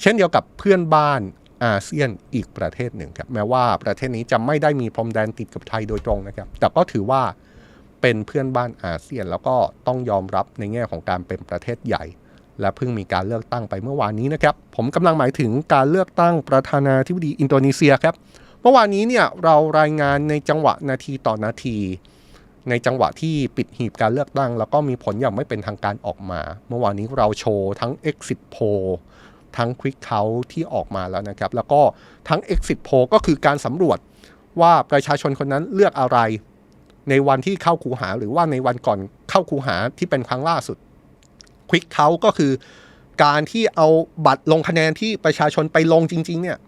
เช่นเดียวกับเพื่อนบ้านอาเซียนอีกประเทศหนึ่งครับแม้ว่าประเทศนี้จะไม่ได้มีพรมแดนติดกับไทยโดยตรงนะครับ แต่ก็ถือว่าเป็นเพื่อนบ้านอาเซียนแล้วก็ต้องยอมรับในแง่ของการเป็นประเทศใหญ่ และเพิ่งมีการเลือกตั้งไปเมื่อวานนี้นะครับ ผมกำลังหมายถึงการเลือกตั้งประธานาธิบดีอินโดนีเซียครับเมื่อวานนี้เนี่ยเรารายงานในจังหวะนาทีต่อนาที ในจังหวะที่ปิดหีบการเลือกตั้ง แล้วก็มีผลอย่างไม่เป็นทางการออกมา เมื่อวานนี้เราโชว์ทั้ง Exit Poll ทั้ง Quick Count ที่ออกมาแล้วนะครับ แล้วก็ทั้ง Exit Poll ก็คือการสำรวจว่าประชาชนคนนั้นเลือกอะไร ในวันที่เข้าคูหาหรือว่าในวันก่อนเข้าคูหาที่เป็นครั้งล่าสุด Quick Count ก็คือการที่เอาบัตรลงคะแนนที่ประชาชนไปลงจริง ๆ เนี่ย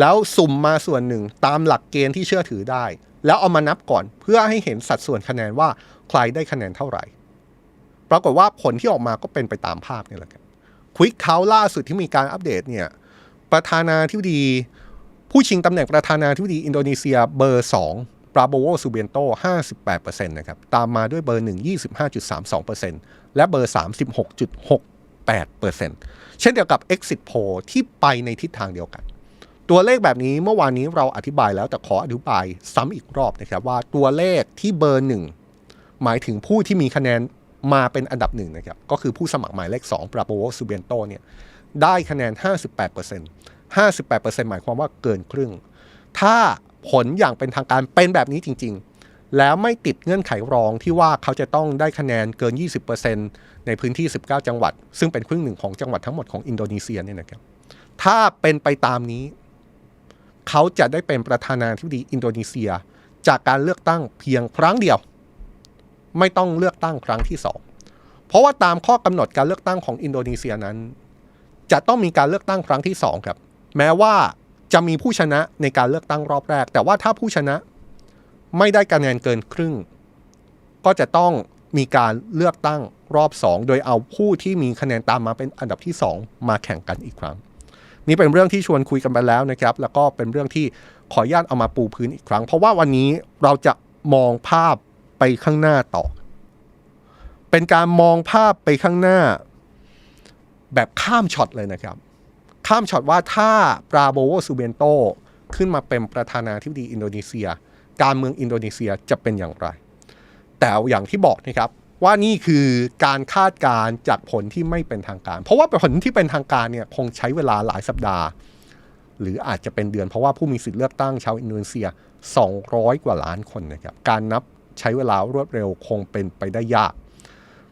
แล้วสุ่มมาส่วนหนึ่งตามหลักเกณฑ์ที่เชื่อถือได้ แล้วเอามานับก่อนเพื่อให้เห็นสัดส่วนคะแนนว่าใครได้คะแนนเท่าไหร่ ปรากฏว่าผลที่ออกมาก็เป็นไปตามภาพนี่แหละครับ ควิกเขาล่าสุดที่มีการอัปเดตเนี่ยประธานาธิบดี ผู้ชิงตำแหน่งประธานาธิบดีอินโดนีเซียเบอร์ 2 ปราโบโวซูเบนโต 58%นะครับตามมาด้วยเบอร์ 1 25.32%และเบอร์ 36.68%เช่นเดียวกับ Exit Poll ที่ไปในทิศทางเดียวกัน ตัวเลขแบบนี้เมื่อวานนี้เราอธิบายแล้วแต่ขออธิบายซ้ำอีกรอบนะครับว่าตัวเลขที่เบอร์หนึ่งหมายถึงผู้ที่มีคะแนน มาเป็นอันดับหนึ่งนะครับ ก็คือผู้สมัครหมายเลข 2 ปราโบวซูเบนโตเนี่ยได้คะแนน 58% 58%หมายความว่าเกินครึ่ง ถ้าผลอย่างเป็นทางการเป็นแบบนี้จริง ๆ แล้วไม่ติดเงื่อนไขรองที่ว่าเขาจะต้องได้คะแนนเกิน 20%ในพื้นที่ 19 จังหวัด ซึ่งเป็นครึ่งหนึ่งของจังหวัดทั้งหมดของอินโดนีเซียเนี่ยนะครับ ถ้าเป็นไปตามนี้ เขาจะได้เป็นประธานาธิบดีอินโดนีเซีย จากการเลือกตั้งเพียงครั้งเดียว ไม่ต้องเลือกตั้งครั้งที่สองเพราะว่าตามข้อกำหนดการเลือกตั้งของอินโดนีเซียนั้น จะต้องมีการเลือกตั้งครั้งที่สองครับ แม้ว่าจะมีผู้ชนะในการเลือกตั้งรอบแรก แต่ว่าถ้าผู้ชนะไม่ได้คะแนนเกินครึ่ง ก็จะต้องมีการเลือกตั้งรอบสองโดยเอาผู้ที่มีคะแนนตามมาเป็นอันดับที่สองมาแข่งกันอีกครั้ง นี่เป็นเรื่องที่ชวนคุยกันไปแล้วนะครับ แล้วก็เป็นเรื่องที่ขออนุญาตเอามาปูพื้นอีกครั้ง เพราะว่าวันนี้เราจะมองภาพ ข้างหน้าต่อ เป็นการมองภาพไปข้างหน้า แบบข้ามช็อตเลยนะครับ ข้ามช็อตว่าถ้าปราโบโวซูเบนโตขึ้นมาเป็นประธานาธิบดีอินโดนีเซีย การเมืองอินโดนีเซียจะเป็นอย่างไร แต่อย่างที่บอกนะครับว่านี่คือการคาดการณ์จากผลที่ไม่เป็นทางการ เพราะว่าผลที่เป็นทางการเนี่ยคงใช้เวลาหลายสัปดาห์ หรืออาจจะเป็นเดือนเพราะว่าผู้มีสิทธิ์เลือกตั้งชาวอินโดนีเซีย 200 กว่าล้านคนนะครับ การนับ ใช้เวลารวดเร็วคงเป็นไปได้ยาก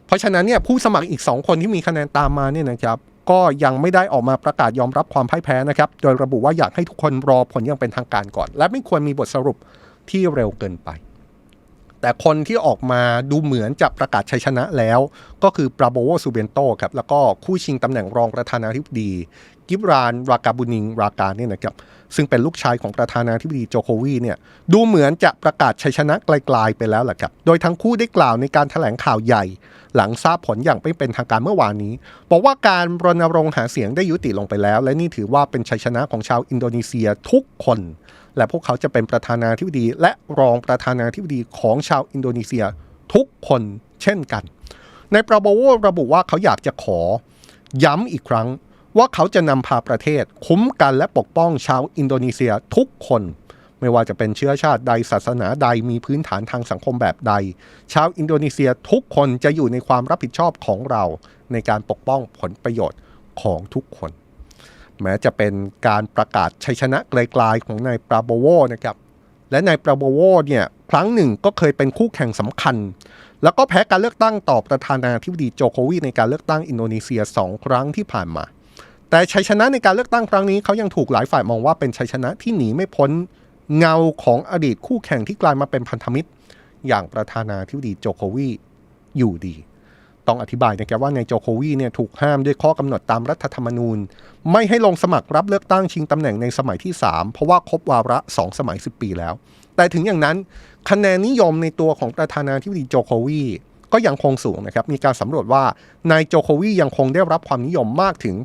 เพราะฉะนั้นเนี่ยผู้สมัครอีก 2 คนที่มีคะแนนตามมาเนี่ยนะครับก็ยังไม่ได้ออกมาประกาศยอมรับความพ่ายแพ้นะครับ โดยระบุว่าอยากให้ทุกคนรอผลอย่างเป็นทางการก่อน และไม่ควรมีบทสรุปที่เร็วเกินไป แต่คนที่ออกมาดูเหมือนจะประกาศชัยชนะแล้ว ก็คือปราโบโวซูเบนโตครับแล้วก็คู่ชิงตำแหน่งรองประธานาธิบดี กิบราน รากาบุนิง รากาเนี่ยนะครับซึ่งเป็นลูกชายของประธานาธิบดีโจโควีเนี่ยดูเหมือนจะประกาศชัยชนะไกลๆไปแล้วแหละครับ โดยทั้งคู่ได้กล่าวในการแถลงข่าวใหญ่ หลังทราบผลอย่างไม่เป็นทางการเมื่อวานนี้ บอกว่าการรณรงค์หาเสียงได้ยุติลงไปแล้ว และนี่ถือว่าเป็นชัยชนะของชาวอินโดนีเซียทุกคน และพวกเขาจะเป็นประธานาธิบดี และรองประธานาธิบดีของชาวอินโดนีเซียทุกคนเช่นกัน ในปราโบโวระบุว่าเขาอยากจะขอย้ำอีกครั้ง ว่าเขาจะนำพาประเทศคุ้มกันและปกป้องชาวอินโดนีเซียทุกคน ไม่ว่าจะเป็นเชื้อชาติใดศาสนาใดมีพื้นฐานทางสังคมแบบใด ชาวอินโดนีเซียทุกคนจะอยู่ในความรับผิดชอบของเรา ในการปกป้องผลประโยชน์ของทุกคน แม้จะเป็นการประกาศชัยชนะไกลๆของนายปราโบโวนะครับและนายปราโบโวเนี่ยครั้งหนึ่งก็เคยเป็นคู่แข่งสำคัญ แล้วก็แพ้การเลือกตั้งต่อประธานาธิบดีโจโควีในการเลือกตั้งอินโดนีเซียสองครั้งที่ผ่านมา แต่ชัยชนะในการเลือกตั้งครั้งนี้เขายังถูกหลายฝ่ายมองว่าเป็นชัยชนะที่หนีไม่พ้นเงาของอดีตคู่แข่งที่กลายมาเป็นพันธมิตร อย่างประธานาธิบดีโจโควีอยู่ดี ต้องอธิบายนะครับว่านายโจโควีเนี่ยถูกห้ามด้วยข้อกำหนดตามรัฐธรรมนูญ ไม่ให้ลงสมัครรับเลือกตั้งชิงตำแหน่งในสมัยที่ 3 เพราะว่าครบวาระ 2 สมัย 10 ปีแล้ว แต่ถึงอย่างนั้นคะแนนนิยมในตัวของประธานาธิบดีโจโควี ก็ยังคงสูงนะครับ มีการสำรวจว่านายโจโควียังคงได้รับความนิยมมากถึง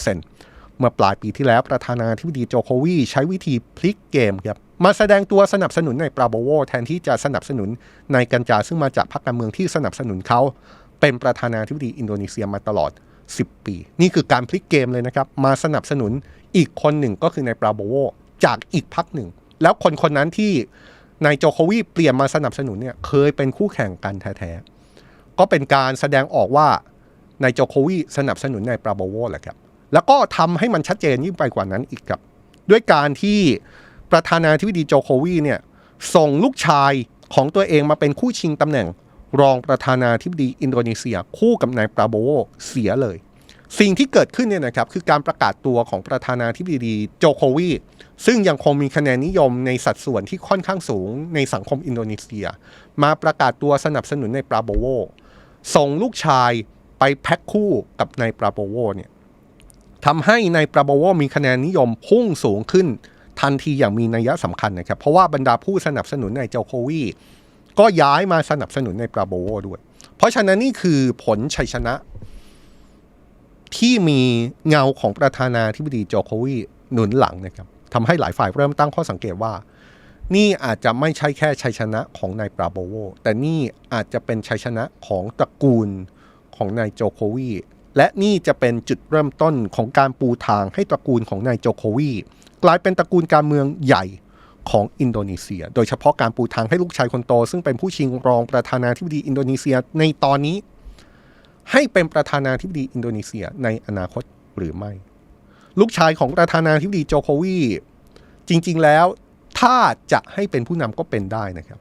80%เมื่อปลายปีที่แล้วประธานาธิบดีโจโควีใช้วิธีพลิกเกมครับมาแสดงตัวสนับสนุนในปราโบโวแทนที่จะสนับสนุนนายกัญจาซึ่งมาจากพรรคการเมืองที่สนับสนุนเขา เป็นประธานาธิบดีอินโดนีเซียมาตลอด 10 ปี นี่คือการพลิกเกมเลยนะครับ มาสนับสนุนอีกคนหนึ่งก็คือนายปราโบโวจากอีกพักหนึ่ง แล้วคนคนนั้นที่นายโจโควีเปลี่ยนมาสนับสนุนเนี่ยเคยเป็นคู่แข่งกันแท้ๆ ก็เป็นการแสดงออกว่านายโจโควีสนับสนุนนายปราโบโวแหละครับ แล้วก็ทำให้มันชัดเจนยิ่งไปกว่านั้นอีกครับ ด้วยการที่ประธานาธิบดีโจโควีเนี่ยส่งลูกชายของตัวเองมาเป็นคู่ชิงตำแหน่ง รองประธานาธิบดีอินโดนีเซีย คู่กับนายปราโบโวเสียเลย สิ่งที่เกิดขึ้นเนี่ยนะครับคือการประกาศตัวของประธานาธิบดีโจโควีซึ่งยังคงมีคะแนนนิยมในสัดส่วนที่ค่อนข้างสูงในสังคมอินโดนีเซีย มาประกาศตัวสนับสนุนในปราโบโว ส่งลูกชายไปแพ็คคู่กับนายปราโบโวเนี่ยทำให้นายปราโบโวมีคะแนนนิยมพุ่งสูงขึ้นทันทีอย่างมีนัยสำคัญนะครับ เพราะว่าบรรดาผู้สนับสนุนในโจโควีก็ย้ายมาสนับสนุนในปราโบโวด้วย เพราะฉะนั้นนี่คือผลชัยชนะ ที่มีเงาของประธานาธิบดีโจโควีหนุนหลังนะครับทำให้หลายฝ่ายเริ่มตั้งข้อสังเกตว่า นี่อาจจะไม่ใช่แค่ชัยชนะของนายปราโบโว แต่นี่อาจจะเป็นชัยชนะของตระกูลของนายโจโควี และนี่จะเป็นจุดเริ่มต้นของการปูทางให้ตระกูลของนายโจโควี กลายเป็นตระกูลการเมืองใหญ่ของอินโดนีเซีย โดยเฉพาะการปูทางให้ลูกชายคนโต ซึ่งเป็นผู้ชิงรองประธานาธิบดีอินโดนีเซียในตอนนี้ ให้เป็นประธานาธิบดีอินโดนีเซียในอนาคตหรือไม่ ลูกชายของประธานาธิบดีโจโควี จริง ๆ แล้ว ถ้าจะให้เป็นผู้นำก็เป็นได้นะครับ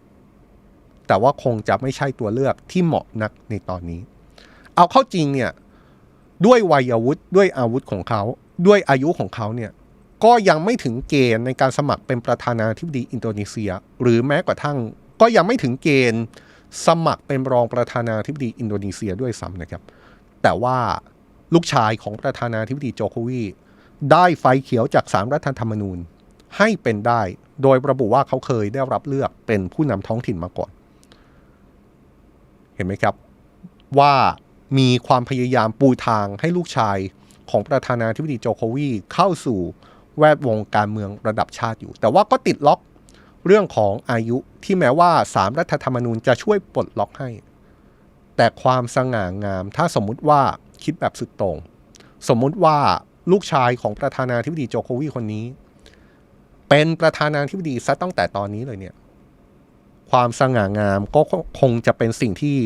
แต่ว่าคงจะไม่ใช่ตัวเลือกที่เหมาะนักในตอนนี้ เอาเข้าจริงเนี่ยด้วยวัยวุฒิด้วยอาวุธของเขา ด้วยอายุของเขาเนี่ยก็ยังไม่ถึงเกณฑ์ในการสมัครเป็นประธานาธิบดีอินโดนีเซีย หรือแม้กระทั่ง ก็ยังไม่ถึงเกณฑ์สมัครเป็นรองประธานาธิบดีอินโดนีเซียด้วยซ้ำนะครับ แต่ว่าลูกชายของประธานาธิบดีโจโควีได้ไฟเขียวจากสารรัฐธรรมนูญ ให้เป็นได้ โดยระบุว่าเขาเคยได้รับเลือกเป็นผู้นำท้องถิ่นมาก่อน เห็นไหมครับ ว่ามีความพยายามปูทางให้ลูกชายของประธานาธิบดีโจโควีเข้าสู่แวดวงการเมืองระดับชาติอยู่ แต่ว่าก็ติดล็อกเรื่องของอายุที่แม้ว่าสามรัฐธรรมนูญจะช่วยปลดล็อกให้ แต่ความสง่างาม ถ้าสมมุติว่าคิดแบบสุดตรง สมมุติว่าลูกชายของประธานาธิบดีโจโควีคนนี้ เป็นประธานาธิบดีซะตั้งแต่ตอนนี้เลยเนี่ย ความสง่างามก็คงจะเป็นสิ่งที่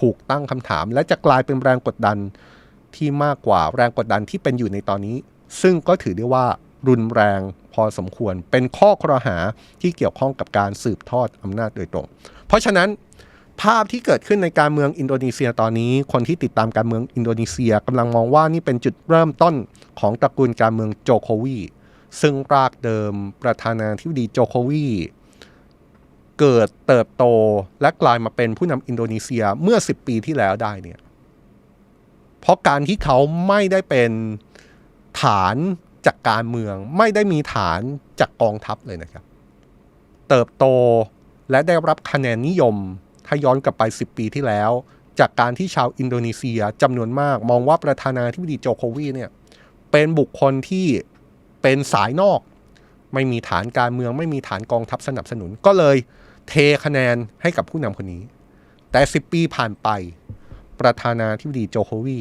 ถูกตั้งคำถาม และจะกลายเป็นแรงกดดันที่มากกว่าแรงกดดันที่เป็นอยู่ในตอนนี้ ซึ่งก็ถือได้ว่ารุนแรงพอสมควร เป็นข้อครหาที่เกี่ยวข้องกับการสืบทอดอำนาจโดยตรง เพราะฉะนั้นภาพที่เกิดขึ้นในการเมืองอินโดนีเซียตอนนี้ คนที่ติดตามการเมืองอินโดนีเซียกำลังมองว่านี่เป็นจุดเริ่มต้นของตระกูลการเมืองโจโควี ซึ่งรากเดิมประธานาธิบดีโจโควีเกิดเติบโตและกลายมาเป็นผู้นำอินโดนีเซียเมื่อ 10 ปีที่แล้วได้เนี่ยเพราะการที่เขาไม่ได้เป็นฐานจากการเมือง ไม่ได้มีฐานจากกองทัพเลยนะครับ เติบโตและได้รับคะแนนนิยม ถ้าย้อนกลับไป 10 ปีที่แล้ว จากการที่ชาวอินโดนีเซียจำนวนมาก มองว่าประธานาธิบดีโจโควีเนี่ยเป็นบุคคลที่ เป็นสายนอก ไม่มีฐานการเมือง ไม่มีฐานกองทัพสนับสนุน ก็เลยเทคะแนนให้กับผู้นำคนนี้ แต่ 10 ปีผ่านไป ประธานาธิบดีโจโควี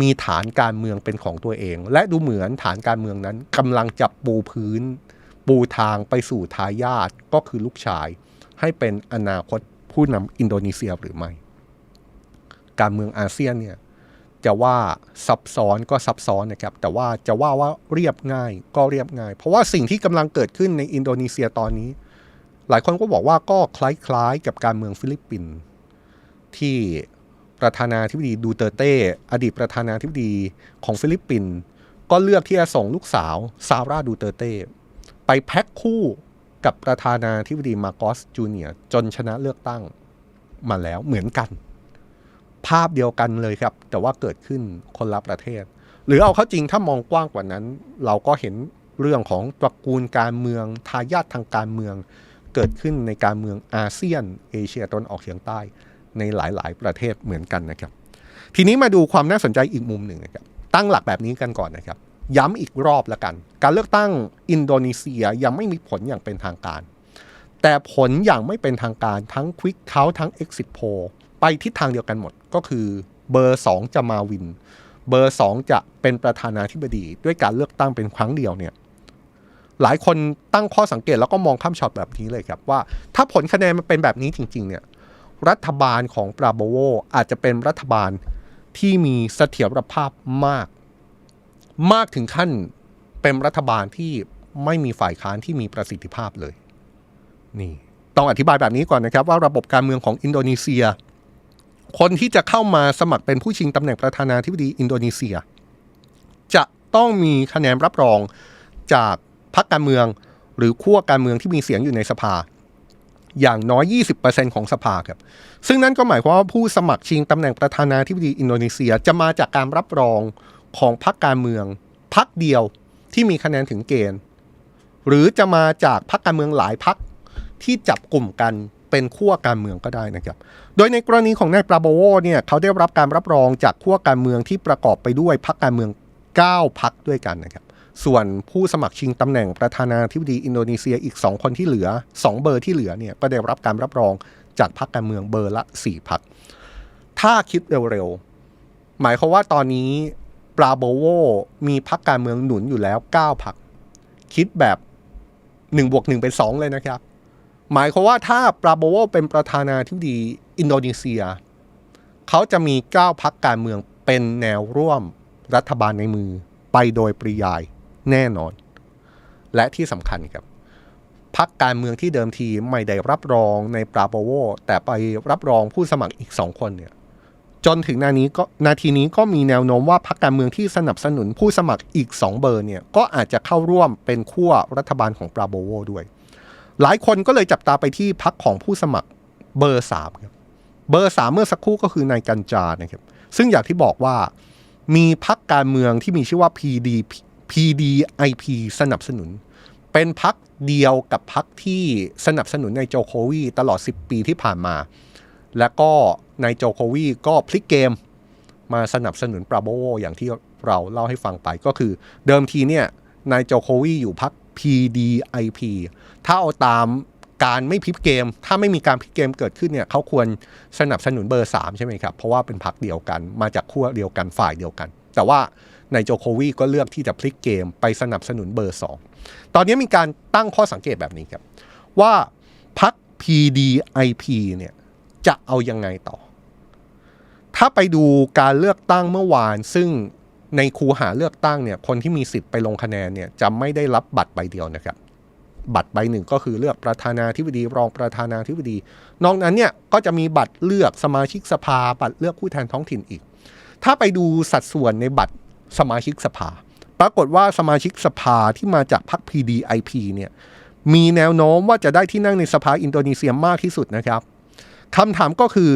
มีฐานการเมืองเป็นของตัวเอง และดูเหมือนฐานการเมืองนั้นกำลังจับปูพื้น ปูทางไปสู่ทายาทก็คือลูกชาย ให้เป็นอนาคตผู้นำอินโดนีเซียหรือไม่ การเมืองอาเซียนเนี่ย จะว่าซับซ้อนก็ซับซ้อนนะครับ แต่ว่าจะว่าว่าเรียบง่ายก็เรียบง่าย เพราะว่าสิ่งที่กำลังเกิดขึ้นในอินโดนีเซียตอนนี้ หลายคนก็บอกว่าก็คล้ายๆกับการเมืองฟิลิปปินส์ที่ประธานาธิบดีดูเตเต้อดีตประธานาธิบดีของฟิลิปปินส์ก็เลือกที่จะส่งลูกสาวซาร่าดูเตเต้ไปแพ็คคู่กับประธานาธิบดีมาโกสจูเนียจนชนะเลือกตั้งมาแล้วเหมือนกัน ภาพเดียวกันเลยครับ แต่ว่าเกิดขึ้นคนละประเทศ หรือเอาเข้าจริงถ้ามองกว้างกว่านั้น เราก็เห็นเรื่องของตระกูลการเมืองทายาททางการเมือง เกิดขึ้นในการเมืองอาเซียน เอเชียตะวันออกเฉียงใต้ในหลายๆ ประเทศเหมือนกันนะครับ ทีนี้มาดูความน่าสนใจอีกมุมหนึ่งนะครับตั้งหลักแบบนี้กันก่อนนะครับ ย้ำอีกรอบละกัน การเลือกตั้งอินโดนีเซียยังไม่มีผลอย่างเป็นทางการ แต่ผลอย่างไม่เป็นทางการทั้งควิกเขาทั้ง Exit Poll ไปทิศทางเดียวกันหมดก็คือเบอร์ 2 จะมาวิน เบอร์สองจะเป็นประธานาธิบดีด้วยการเลือกตั้งเป็นครั้งเดียวเนี่ยหลายคนตั้งข้อสังเกตแล้วก็มองข้ามช็อตแบบนี้เลยครับว่า ถ้าผลคะแนนมันเป็นแบบนี้จริง ๆ เนี่ย รัฐบาลของปราโบโวอาจจะเป็นรัฐบาลที่มีเสถียรภาพมาก มากถึงขั้นเป็นรัฐบาลที่ไม่มีฝ่ายค้านที่มีประสิทธิภาพเลย นี่ ต้องอธิบายแบบนี้ก่อนนะครับ ว่าระบบการเมืองของอินโดนีเซีย คนที่จะเข้ามาสมัครเป็นผู้ชิงตำแหน่งประธานาธิบดีอินโดนีเซีย จะต้องมีคะแนนรับรองจากพรรคการเมือง หรือขั้วการเมืองที่มีเสียงอยู่ในสภา อย่างน้อย 20%ของสภาครับซึ่งนั่นก็หมายความว่าผู้สมัครชิงตำแหน่งประธานาธิบดีอินโดนีเซียจะมาจากการรับรองของพรรคการเมืองพรรคเดียวที่มีคะแนนถึงเกณฑ์ หรือจะมาจากพรรคการเมืองหลายพรรคที่จับกลุ่มกัน เป็นขั้วการเมืองก็ได้นะครับ โดยในกรณีของนายปราโบโวเนี่ยเขาได้รับการรับรองจากขั้วการเมืองที่ประกอบไปด้วยพรรคการเมือง 9พรรคด้วยกันนะครับ ส่วนผู้สมัครชิงตำแหน่งประธานาธิบดีอินโดนีเซียอีก 2 คนที่เหลือ 2 เบอร์ที่เหลือเนี่ยก็ได้รับการรับรองจากพรรคการเมืองเบอร์ละ 4พรรค ถ้าคิดเร็วๆ หมายความว่าตอนนี้ปราโบโวมีพรรคการเมืองหนุนอยู่แล้ว 9พรรค คิดแบบ1บวก1เป็น 2 เลยนะครับ หมายความว่าถ้าปราโบโวเป็นประธานาธิบดีอินโดนีเซีย เขาจะมี 9พักการเมืองเป็นแนวร่วมรัฐบาลในมือไปโดยปริยายแน่นอน และที่สำคัญครับพักการเมืองที่เดิมทีไม่ได้รับรองในปราโบโวแต่ไปรับรองผู้สมัครอีกสองคนเนี่ยจนถึงนานี้ก็นาทีนี้ก็มีแนวโน้มว่าพรรคการเมืองที่สนับสนุนผู้สมัครอีก 2 เบอร์เนี่ยก็อาจจะเข้าร่วมเป็นขั้วรัฐบาลของปราโบโวด้วย หลายคนก็เลยจับตาไปที่พรรคของผู้สมัครเบอร์สามครับเบอร์สามเมื่อสักครู่ก็คือนายกัญจานะครับ ซึ่งอย่างที่บอกว่ามีพรรคการเมืองที่มีชื่อว่า PD PDIP สนับสนุน เป็นพรรคเดียวกับพรรคที่สนับสนุนในโจโควีตลอด 10 ปีที่ผ่านมา และก็ในโจโควีก็พลิกเกมมาสนับสนุนปราโบอย่างที่เราเล่าให้ฟังไปก็คือเดิมทีเนี่ยนายโจโควีอยู่พรรค PDIP ถ้าเอาตามการไม่พลิกเกม ถ้าไม่มีการพลิกเกมเกิดขึ้นเนี่ยเขาควรสนับสนุนเบอร์ 3 ใช่ไหมครับ เพราะว่าเป็นพรรคเดียวกันมาจากขั้วเดียวกันฝ่ายเดียวกัน แต่ว่านายโจโควีก็เลือกที่จะพลิกเกมไปสนับสนุนเบอร์ 2 ตอนนี้มีการตั้งข้อสังเกตแบบนี้ครับ ว่าพรรค PDIP เนี่ยจะเอายังไงต่อ ถ้าไปดูการเลือกตั้งเมื่อวานซึ่ง ในคูหาเลือกตั้งเนี่ยคนที่มีสิทธิ์ไปลงคะแนนเนี่ยจะไม่ได้รับบัตรใบเดียวนะครับ บัตรใบหนึ่งก็คือเลือกประธานาธิบดีรองประธานาธิบดี นอกนั้นเนี่ยก็จะมีบัตรเลือกสมาชิกสภา บัตรเลือกผู้แทนท้องถิ่นอีก ถ้าไปดูสัดส่วนในบัตรสมาชิกสภา ปรากฏว่าสมาชิกสภาที่มาจากพรรค PDIP เนี่ยมีแนวโน้มว่าจะได้ที่นั่งในสภาอินโดนีเซียมากที่สุดนะครับคำถามก็คือ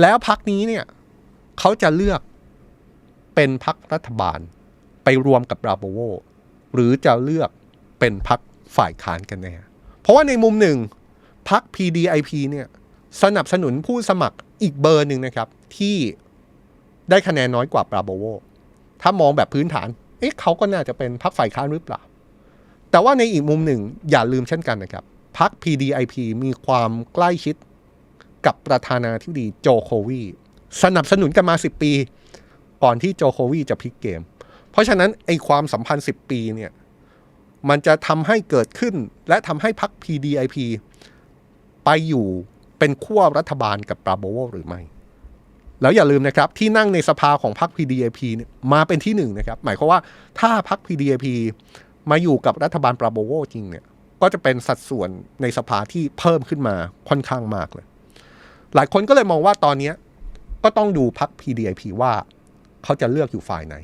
แล้วพรรคนี้เนี่ยเขาจะเลือก เป็นพรรครัฐบาลไปรวมกับราโบโวหรือจะเลือกเป็นพรรคฝ่ายค้านกันแน่ เพราะว่าในมุมหนึ่งพรรค PDIP เนี่ยสนับสนุนผู้สมัครอีกเบอร์หนึ่งนะครับ ที่ได้คะแนนน้อยกว่าปราโบโวถ้ามองแบบพื้นฐาน เอ๊ะเขาก็น่าจะเป็นพรรคฝ่ายค้านหรือเปล่า แต่ว่าในอีกมุมหนึ่งอย่าลืมเช่นกันนะครับพรรค PDIP มีความใกล้ชิดกับประธานาธิบดีโจโควี สนับสนุนกันมา 10 ปี ก่อนที่โจโควีจะพลิกเกม เพราะฉะนั้นไอ้ความสัมพันธ์ 10 ปีเนี่ย มันจะทำให้เกิดขึ้นและทำให้พรรค PDIP ไปอยู่เป็นขั้วรัฐบาลกับปราโบโวหรือไม่ แล้วอย่าลืมนะครับ ที่นั่งในสภาของพรรค PDIP เนี่ยมาเป็นที่หนึ่งนะครับ หมายความว่าถ้าพรรค PDIP มาอยู่กับรัฐบาลปราโบโวจริงเนี่ยก็จะเป็นสัดส่วนในสภาที่เพิ่มขึ้นมาค่อนข้างมากเลย หลายคนก็เลยมองว่าตอนนี้ก็ต้องดูพรรค PDIP ว่า เขาจะเลือกอยู่ฝ่ายไหน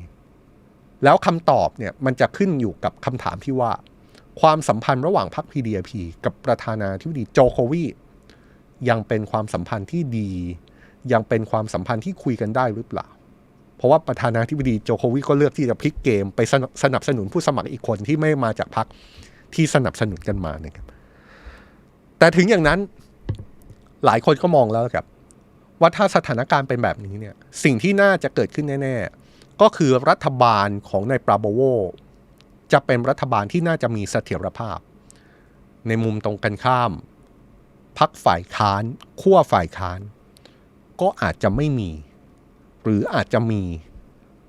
แล้วคำตอบเนี่ยมันจะขึ้นอยู่กับคำถามที่ว่า ความสัมพันธ์ระหว่างพรรค PDP กับประธานาธิบดีโจโควียังเป็นความสัมพันธ์ที่ดี ยังเป็นความสัมพันธ์ที่คุยกันได้หรือเปล่า เพราะว่าประธานาธิบดีโจโควีก็เลือกที่จะพลิกเกมไปสนับสนุนผู้สมัครอีกคนที่ไม่มาจากพรรคที่สนับสนุนกันมานะครับแต่ถึงอย่างนั้นหลายคนก็มองแล้วครับ ว่าถ้าสถานการณ์เป็นแบบนี้เนี่ยสิ่งที่น่าจะเกิดขึ้นแน่ ๆ ก็คือรัฐบาลของนายปราโบโวจะเป็นรัฐบาลที่น่าจะมีเสถียรภาพ ในมุมตรงกันข้ามพักฝ่ายค้านขั้วฝ่ายค้าน ก็อาจจะไม่มี หรืออาจจะมี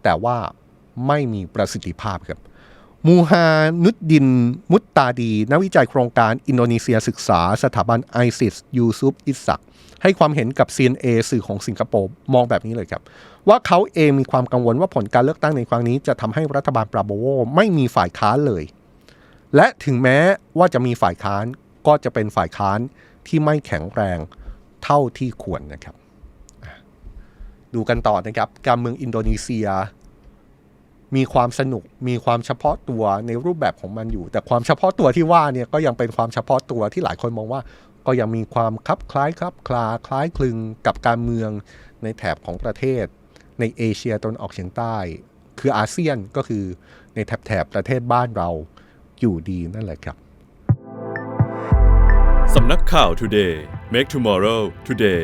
แแต่ว่าไม่มีประสิทธิภาพครับ มูฮานุดดิน มุตตาดี นักวิจัยโครงการอินโดนีเซียศึกษา สถาบันไอซิสยูซุปอิสักให้ความเห็นกับ CNA สื่อของสิงคโปร์มองแบบนี้เลยครับ ว่าเขาเองมีความกังวลว่าผลการเลือกตั้งในครั้งนี้ จะทำให้รัฐบาลปราโบโวไม่มีฝ่ายค้านเลย และถึงแม้ว่าจะมีฝ่ายค้านก็จะเป็นฝ่ายค้านที่ไม่แข็งแรงเท่าที่ควรนะครับ ดูกันต่อนะครับ การเมืองอินโดนีเซีย มีความสนุกมีความเฉพาะตัวในรูปแบบของมันอยู่ แต่ความเฉพาะตัวที่ว่าเนี่ยก็ยังเป็นความเฉพาะตัวที่หลายคนมองว่า ก็ยังมีความคลับคล้ายคลับคลาคล้ายคลึงกับการเมืองในแถบของประเทศ ในเอเชียตะวันออกเฉียงใต้ คืออาเซียนก็คือในแถบแถบประเทศบ้านเราอยู่ดีนั่นแหละครับสำนักข่าว Today Make Tomorrow Today